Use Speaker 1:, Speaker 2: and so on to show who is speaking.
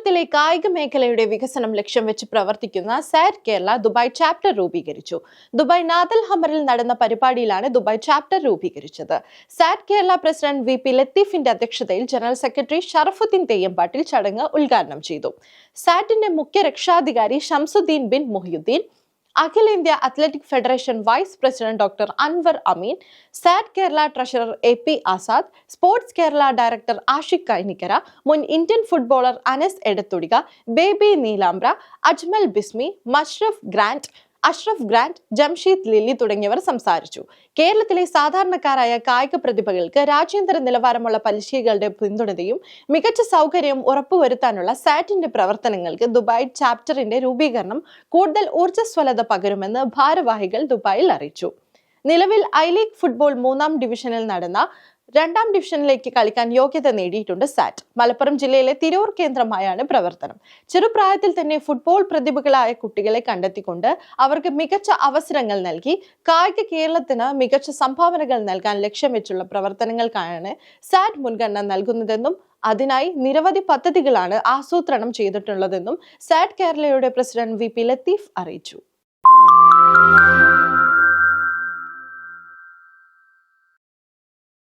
Speaker 1: കേരളത്തിലെ കായിക മേഖലയുടെ വികസനം ലക്ഷ്യം വെച്ച് പ്രവർത്തിക്കുന്ന സാറ്റ് കേരള ദുബായ് ചാപ്റ്റർ രൂപീകരിച്ചു. ദുബായ് നാദൽ ഹമറിൽ നടന്ന പരിപാടിയിലാണ് ദുബായ് ചാപ്റ്റർ രൂപീകരിച്ചത്. SAT Kerala president V P ലത്തീഫിന്റെ അധ്യക്ഷതയിൽ ജനറൽ സെക്രട്ടറി ഷറഫുദ്ദീൻ തെയ്യമ്പാട്ടിൽ ചടങ്ങ് ഉദ്ഘാടനം ചെയ്തു. സാറ്റിന്റെ മുഖ്യ രക്ഷാധികാരി ഷംസുദ്ദീൻ ബിൻ മുഹിയുദ്ദീൻ അഖിലേന്ത്യാ athletic federation vice president doctor Anwar Ameen SAT Kerala treasurer A P Azad sports Kerala director Ashiq Kainikkara മുൻ Indian footballer Anas Edathodika Baby Neelambra Ajmal Bismi Mashraf Grand Ashraf Grand Jamsheed Lilly തുടങ്ങിയവർ സംസാരിച്ചു. കേരളത്തിലെ സാധാരണക്കാരായ കായിക പ്രതിഭകൾക്ക് രാജ്യാന്തര നിലവാരമുള്ള പരിശീലികളുടെ പിന്തുണയും മികച്ച സൗകര്യവും ഉറപ്പുവരുത്താനുള്ള സാറ്റിന്റെ പ്രവർത്തനങ്ങൾക്ക് ദുബായ് ചാപ്റ്ററിന്റെ രൂപീകരണം കൂടുതൽ ഊർജസ്വലത പകരുമെന്ന് ഭാരവാഹികൾ ദുബായിൽ അറിയിച്ചു. നിലവിൽ ഐ ലീഗ് ഫുട്ബോൾ മൂന്നാം ഡിവിഷനിൽ നടന്ന രണ്ടാം ഡിവിഷനിലേക്ക് കളിക്കാൻ യോഗ്യത നേടിയിട്ടുണ്ട് സാറ്റ്. മലപ്പുറം ജില്ലയിലെ തിരൂർ കേന്ദ്രമായാണ് പ്രവർത്തനം. ചെറുപ്രായത്തിൽ തന്നെ ഫുട്ബോൾ പ്രതിഭകളായ കുട്ടികളെ കണ്ടെത്തിക്കൊണ്ട് അവർക്ക് മികച്ച അവസരങ്ങൾ നൽകി കായിക കേരളത്തിന് മികച്ച സംഭാവനകൾ നൽകാൻ ലക്ഷ്യം വെച്ചുള്ള പ്രവർത്തനങ്ങൾക്കാണ് സാറ്റ് മുൻഗണന നൽകുന്നതെന്നും അതിനായി നിരവധി പദ്ധതികളാണ് ആസൂത്രണം ചെയ്തിട്ടുള്ളതെന്നും സാറ്റ് കേരളയുടെ പ്രസിഡന്റ് വി പി ലത്തീഫ് അറിയിച്ചു.